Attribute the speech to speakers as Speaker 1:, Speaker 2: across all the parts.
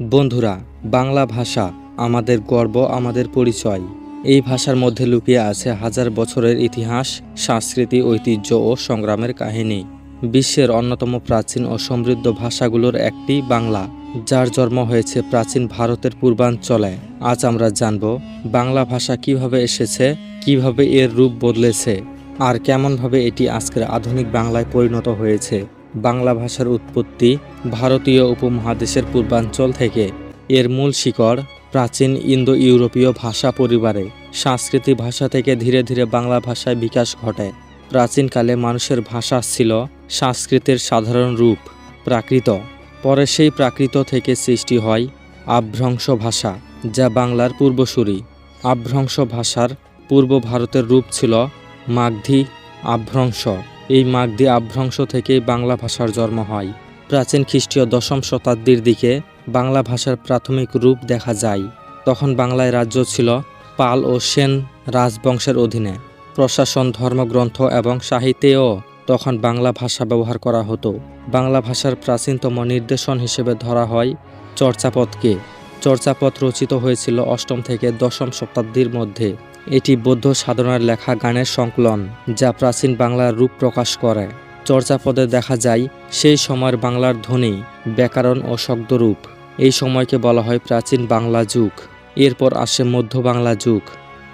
Speaker 1: বন্ধুরা, বাংলা ভাষা আমাদের গর্ব, আমাদের পরিচয়। এই ভাষার মধ্যে লুকিয়ে আছে হাজার বছরের ইতিহাস, সংস্কৃতি, ঐতিহ্য ও সংগ্রামের কাহিনী। বিশ্বের অন্যতম প্রাচীন ও সমৃদ্ধ ভাষাগুলোর একটি বাংলা, যার জন্ম হয়েছে প্রাচীন ভারতের পূর্বাঞ্চলে। আজ আমরা জানব, বাংলা ভাষা কীভাবে এসেছে, কীভাবে এর রূপ বদলেছে, আর কেমনভাবে এটি আজকের আধুনিক বাংলায় পরিণত হয়েছে। বাংলা ভাষার উৎপত্তি ভারতীয় উপমহাদেশের পূর্বাঞ্চল থেকে। এর মূল শিকড় প্রাচীন ইন্দো ইউরোপীয় ভাষা পরিবারে। সংস্কৃতি ভাষা থেকে ধীরে ধীরে বাংলা ভাষায় বিকাশ ঘটে। প্রাচীনকালে মানুষের ভাষা ছিল সংস্কৃতের সাধারণ রূপ, প্রাকৃত। পরে সেই প্রাকৃত থেকে সৃষ্টি হয় আভ্রংশ ভাষা, যা বাংলার পূর্বসূরি। আভ্রংশ ভাষার পূর্ব ভারতের রূপ ছিল মাগধী আভ্রংশ। এই মাগধী আভ্রংশ থেকেই বাংলা ভাষার জন্ম হয়। প্রাচীন খ্রিস্টীয় দশম শতাব্দীর দিকে বাংলা ভাষার প্রাথমিক রূপ দেখা যায়। তখন বাংলায় রাজ্য ছিল পাল ও সেন রাজবংশের অধীনে। প্রশাসন, ধর্মগ্রন্থ এবং সাহিত্যেও তখন বাংলা ভাষা ব্যবহার করা হতো। বাংলা ভাষার প্রাচীনতম নির্দেশন হিসেবে ধরা হয় চর্চাপদকে। চর্চাপদ রচিত হয়েছিল অষ্টম থেকে দশম শতাব্দীর মধ্যে। এটি বৌদ্ধ সাধনার লেখা গানের সংকলন, যা প্রাচীন বাংলার রূপ প্রকাশ করে। চর্চাপদে দেখা যায়, সেই সময়ের বাংলার ধ্বনি, ব্যাকরণ ও শব্দরূপ। এই সময়কে বলা হয় প্রাচীন বাংলা যুগ। এরপর আসে মধ্য বাংলা যুগ,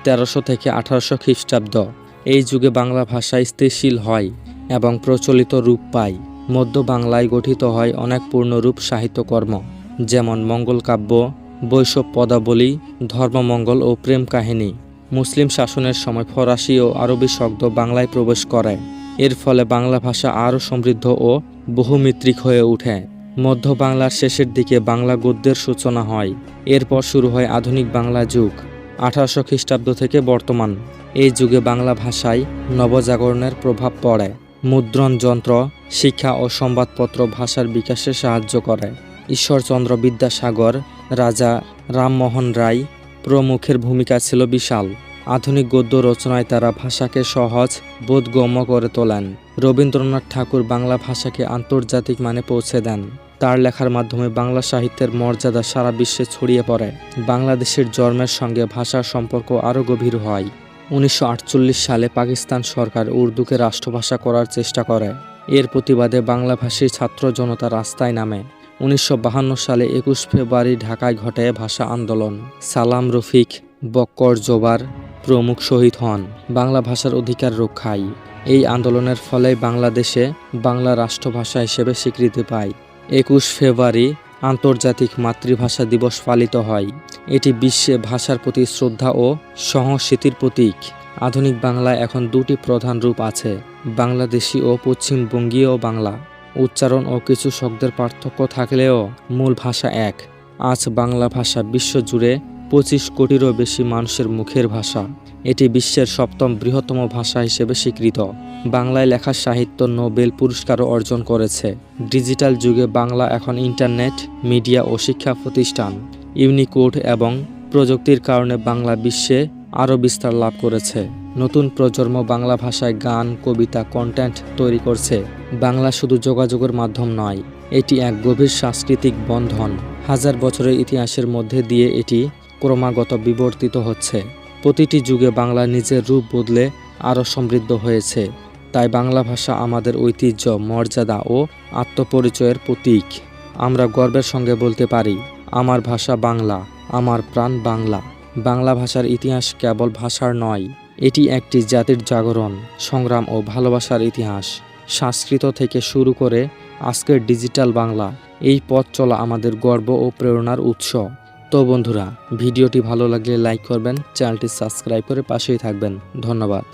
Speaker 1: তেরোশো থেকে আঠারোশো খ্রিস্টাব্দ। এই যুগে বাংলা ভাষা স্থিতিশীল হয় এবং প্রচলিত রূপ পায়। মধ্য বাংলায় গঠিত হয় অনেক পূর্ণরূপ সাহিত্যকর্ম, যেমন মঙ্গল কাব্য বৈষব পদাবলী, ধর্মমঙ্গল ও প্রেম কাহিনী। মুসলিম শাসনের সময় ফরাসি ও আরবি শব্দ বাংলায় প্রবেশ করে। এর ফলে বাংলা ভাষা আরও সমৃদ্ধ ও বহুমিত্রিক হয়ে ওঠে মধ্য বাংলার শেষের দিকে বাংলা গদ্যের সূচনা হয়। এরপর শুরু হয় আধুনিক বাংলা যুগ। আঠারোশো খ্রিস্টাব্দ থেকে বর্তমান। এই যুগে বাংলা ভাষায় নবজাগরণের প্রভাব পড়ে। মুদ্রণ যন্ত্র, শিক্ষা ও সংবাদপত্র ভাষার বিকাশে সাহায্য করে। ঈশ্বরচন্দ্র বিদ্যাসাগর, রাজা রামমোহন রায় প্রমুখের ভূমিকা ছিল বিশাল। আধুনিক গদ্য রচনায় তারা ভাষাকে সহজ, বোধগম্য করে তোলেন। রবীন্দ্রনাথ ঠাকুর বাংলা ভাষাকে আন্তর্জাতিক মানে পৌঁছে দেন। তার লেখার মাধ্যমে বাংলা সাহিত্যের মর্যাদা সারা বিশ্বে ছড়িয়ে পড়ে। বাংলাদেশের জন্মের সঙ্গে ভাষার সম্পর্ক আরও গভীর হয়। উনিশশো আটচল্লিশ সালে পাকিস্তান সরকার উর্দুকে রাষ্ট্রভাষা করার চেষ্টা করে। এর প্রতিবাদে বাংলাভাষী ছাত্র জনতা রাস্তায় নামে। উনিশশো সালে একুশ ফেব্রুয়ারি ঢাকায় ঘটে ভাষা আন্দোলন। সালাম রফিক, বক্কর জোবার প্রমুখ শহীদ হন। বাংলা ভাষার অধিকার রক্ষায়। এই আন্দোলনের ফলে বাংলাদেশে বাংলা রাষ্ট্রভাষা হিসেবে স্বীকৃতি পায়। একুশ ফেব্রুয়ারি আন্তর্জাতিক মাতৃভাষা দিবস পালিত হয়। এটি বিশ্বে ভাষার প্রতি শ্রদ্ধা ও সংস্কৃতির প্রতীক। আধুনিক বাংলায় এখন দুটি প্রধান রূপ আছে, বাংলাদেশি ও পশ্চিমবঙ্গীয় বাংলা। উচ্চারণ ও কিছু শব্দের পার্থক্য থাকলেও মূল ভাষা এক। আজ বাংলা ভাষা বিশ্বজুড়ে পঁচিশ কোটিরও বেশি মানুষের মুখের ভাষা। এটি বিশ্বের সপ্তম বৃহত্তম ভাষা হিসেবে স্বীকৃত। বাংলায় লেখা সাহিত্য নোবেল পুরস্কারও অর্জন করেছে। ডিজিটাল যুগে বাংলা এখন ইন্টারনেট, মিডিয়া ও শিক্ষা প্রতিষ্ঠান, ইউনিকোড এবং প্রযুক্তির কারণে বাংলা বিশ্বে আরও বিস্তার লাভ করেছে। নতুন প্রজন্ম বাংলা ভাষায় গান, কবিতা কন্টেন্ট তৈরি করছে। বাংলা শুধু যোগাযোগের মাধ্যম নয়, এটি এক গভীর সাংস্কৃতিক বন্ধন। হাজার বছরের ইতিহাসের মধ্যে দিয়ে এটি ক্রমাগত বিবর্তিত হচ্ছে। প্রতিটি যুগে বাংলা নিজের রূপ বদলে আরও সমৃদ্ধ হয়েছে। তাই বাংলা ভাষা আমাদের ঐতিহ্য, মর্যাদা ও আত্মপরিচয়ের প্রতীক। আমরা গর্বের সঙ্গে বলতে পারি, আমার ভাষা বাংলা, আমার প্রাণ বাংলা। বাংলা ভাষার ইতিহাস কেবল ভাষার নয়, এটি একটি জাতির জাগরণ, সংগ্রাম ও ভালোবাসার ইতিহাস। সংস্কৃত থেকে শুরু করে আজকের ডিজিটাল বাংলা, এই পথ চলা আমাদের গর্ব ও প্রেরণার উৎস। তো বন্ধুরা ভিডিওটি ভালো লাগলে লাইক করবেন চ্যানেলটি সাবস্ক্রাইব করে পাশেই থাকবেন। ধন্যবাদ।